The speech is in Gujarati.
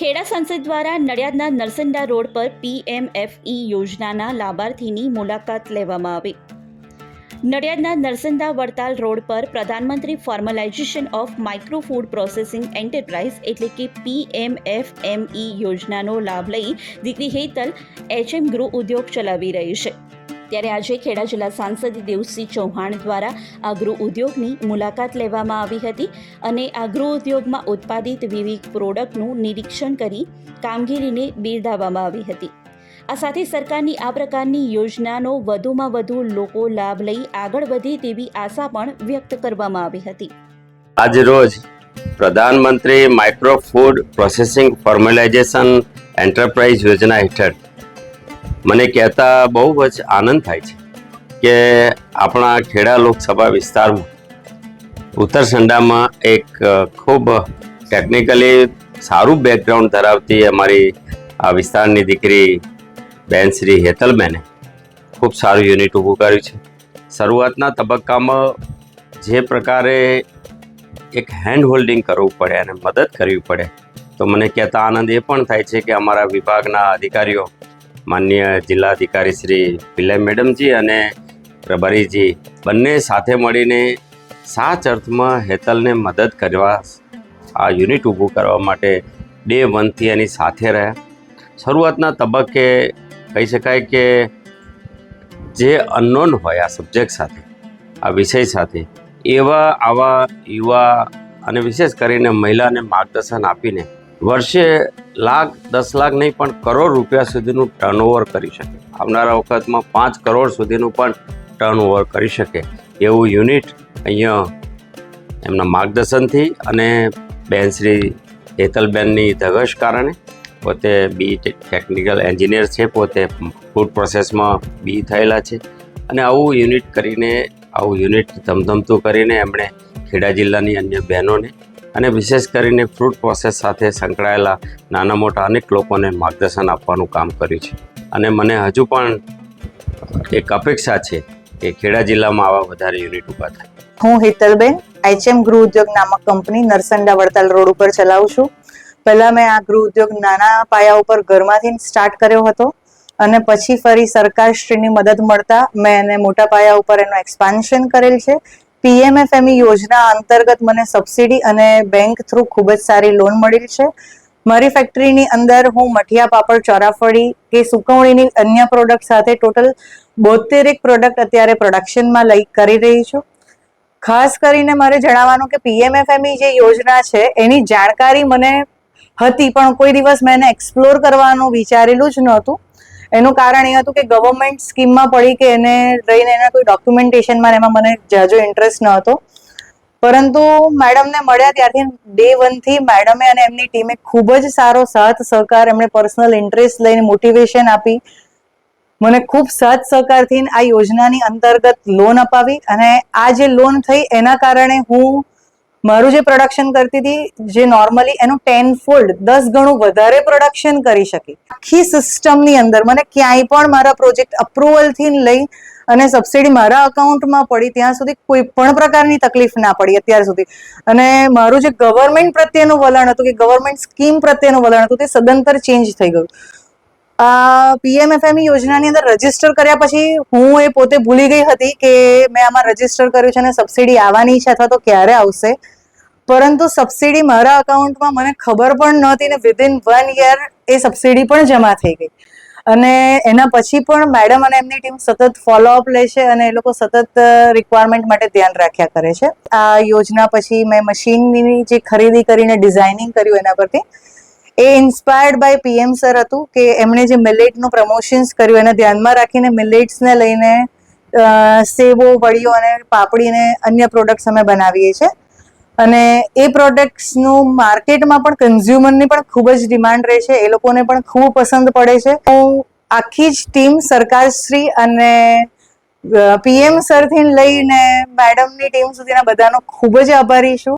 ખેડા સંસદ દ્વારા નડિયાદના નરસંડા રોડ પર પીએમએફઈ યોજનાના લાભાર્થીની મુલાકાત લેવામાં આવી. નડિયાદના નરસંદા વડતાલ રોડ પર Pradhan Mantri formalisation of micro food processing enterprise એટલે કે પીએમએફએમઈ યોજનાનો લાભ લઈ દીકરી હેતલ એચએમ ગૃહ ઉદ્યોગ ચલાવી રહી છે. ત્યારે આજે ખેડા જિલ્લા સાંસદ દેવસિંહ ચૌહાણ દ્વારા આ ઉદ્યોગની મુલાકાત લેવામાં આવી હતી અને આ ઉદ્યોગમાં ઉત્પાદિત વિવિધ પ્રોડક્ટનું નિરીક્ષણ કરી કામગીરીને બિરદાવવામાં આવી હતી. આ સાથે સરકારની આ પ્રકારની યોજનાનો વધુમાં વધુ લોકો લાભ લઈ આગળ વધે તેવી આશા પણ વ્યક્ત કરવામાં આવી હતી. આજ રોજ Pradhan Mantri micro food processing formalisation enterprise યોજના હેઠળ મને કહેતા બહુ જ આનંદ થાય છે કે આપણા ખેડા લોકસભા વિસ્તારમાં ઉત્તર સંડામાં એક ખૂબ ટેકનિકલી સારું બેકગ્રાઉન્ડ ધરાવતી અમારી આ વિસ્તારની દીકરી બેન શ્રી હેતલબેને ખૂબ સારું યુનિટ ઊભું કર્યું છે. શરૂઆતના તબક્કામાં જે પ્રકારે એક હેન્ડ હોલ્ડિંગ કરવું પડે અને મદદ કરવી પડે તો મને કહેતા આનંદ એ પણ થાય છે કે અમારા વિભાગના અધિકારીઓ માનનીય જિલ્લાધિકારી શ્રી પિલ્લાઈ મેડમજી અને પ્રભારીજી બંને સાથે મળીને સાચ અર્થમાં હેતલને મદદ કરવા આ યુનિટ ઊભું કરવા માટે ડે વનથી એની સાથે રહ્યા. શરૂઆતના તબક્કે કહી શકાય કે જે અનનોન હોય આ સબ્જેક્ટ સાથે, આ વિષય સાથે, એવા આવા યુવા અને વિશેષ કરીને મહિલાને માર્ગદર્શન આપીને વર્ષે લાખ, દસ લાખ નહીં, પણ કરોડ રૂપિયા સુધીનું ટર્નઓવર કરી શકે. આવનારા વખતમાં પાંચ કરોડ સુધીનું પણ ટર્નઓવર કરી શકે. એવું યુનિટ અહીંયા એમના માર્ગદર્શનથી અને બેન શ્રી હેતલબેનની ધગશ કારણે પોતે બી ટેકનિકલ એન્જિનિયર છે, પોતે ફૂડ પ્રોસેસમાં બી થયેલા છે. અને આવું યુનિટ કરીને, આવું યુનિટ ધમધમતું કરીને એમણે ખેડા જિલ્લાની અન્ય બહેનોને અને વિશેષ કરીને ફ્રૂટ પ્રોસેસ સાથે સંકળાયેલા નાના મોટા અનેક લોકોને માર્ગદર્શન આપવાનું કામ કર્યું છે. અને મને હજુ પણ એક અપેક્ષા છે કે ખેડા જિલ્લામાં આવા વધારે યુનિટ ઊભા થાય. હું હેતલબેન, એચએમ ગૃહ ઉદ્યોગ નામક કંપની નરસંડા વડતાલ રોડ ઉપર ચલાવું છું. પહેલા મેં આ ગૃહ ઉદ્યોગ નાના પાયા ઉપર ઘરમાંથી સ્ટાર્ટ કર્યો હતો અને પછી ફરી સરકારશ્રીની મદદ મળતા મેં એને મોટા પાયા ઉપર એનું એક્સપાન્શન કરેલ છે. પીએમએફએમઈ યોજના અંતર્ગત મને સબસિડી અને બેંક થ્રુ ખૂબ જ સારી લોન મળેલી છે. મારી ફેક્ટરીની અંદર હું મઠિયા પાપડ, ચોરાફળી કે સુકવણીની અન્ય પ્રોડક્ટ સાથે ટોટલ બોતેરેક પ્રોડક્ટ અત્યારે પ્રોડક્શનમાં લઈ કરી રહી છું. ખાસ કરીને મારે જણાવવાનું કે પીએમએફએમઈ જે યોજના છે, એની જાણકારી મને હતી, પણ કોઈ દિવસ મેં એને એક્સપ્લોર કરવાનું વિચારેલું જ નહોતું. એનું કારણ એ હતું કે ગવર્મેન્ટ સ્કીમમાં પડી કે એને રહીને એના કોઈ ડોક્યુમેન્ટેશનમાં એમાં મને જાજો ઇન્ટરેસ્ટ ન હતો. પરંતુ મેડમને મળ્યા ત્યારથી ડે વનથી મેડમે અને એમની ટીમે ખૂબ જ સારો સાથ સહકાર, એમણે પર્સનલ ઇન્ટરેસ્ટ લઈને મોટિવેશન આપી. મને ખૂબ સાથ સહકારથી આ યોજનાની અંતર્ગત લોન અપાવી અને આ જે લોન થઈ એના કારણે હું મારું જે પ્રોડક્શન કરતી હતી, જે નોર્મલી એનું ટેન ફોલ્ડ દસ ગણું વધારે પ્રોડક્શન કરી શકી. આખી સિસ્ટમની અંદર મને ક્યાંય પણ મારા પ્રોજેક્ટ અપ્રુવલથી લઈ અને સબસિડી મારા અકાઉન્ટમાં પડી, ત્યાં સુધી કોઈ પણ પ્રકારની તકલીફ ના પડી અત્યાર સુધી. અને મારું જે ગવર્મેન્ટ પ્રત્યેનું વલણ હતું, કે ગવર્મેન્ટ સ્કીમ પ્રત્યેનું વલણ હતું, તે સદંતર ચેન્જ થઈ ગયું. આ પીએમએફએમઈ યોજનાની અંદર રજિસ્ટર કર્યા પછી હું એ પોતે ભૂલી ગઈ હતી કે મેં આમાં રજિસ્ટર કર્યું છે અને સબસિડી આવવાની છે અથવા તો ક્યારે આવશે. પરંતુ સબસિડી મારા અકાઉન્ટમાં મને ખબર પણ નહોતી ને વિધિન વન યર એ સબસિડી પણ જમા થઈ ગઈ. અને એના પછી પણ મેડમ અને એમની ટીમ સતત ફોલોઅપ લે છે અને એ લોકો સતત રિક્વાયરમેન્ટ માટે ધ્યાન રાખ્યા કરે છે. આ યોજના પછી મેં મશીનની જે ખરીદી કરીને ડિઝાઇનિંગ કર્યું એના પરથી, એ ઇન્સ્પાયર્ડ બાય પીએમ સર હતું કે એમણે જે મિલેટનું પ્રમોશન્સ કર્યું એને ધ્યાનમાં રાખીને મિલેટ્સને લઈને સેવો, વડીઓ અને પાપડીને અન્ય પ્રોડક્ટ્સ અમે બનાવીએ છીએ. અને એ પ્રોડક્ટ્સનું માર્કેટમાં પણ કન્ઝ્યુમરની પણ ખૂબ જ ડિમાન્ડ રહે છે એ લોકોને પણ ખૂબ પસંદ પડે છે. હું આખી જ ટીમ સરકારશ્રી અને પીએમ સરથી લઈને મેડમની ટીમ સુધીના બધાનો ખૂબ જ આભારી છું.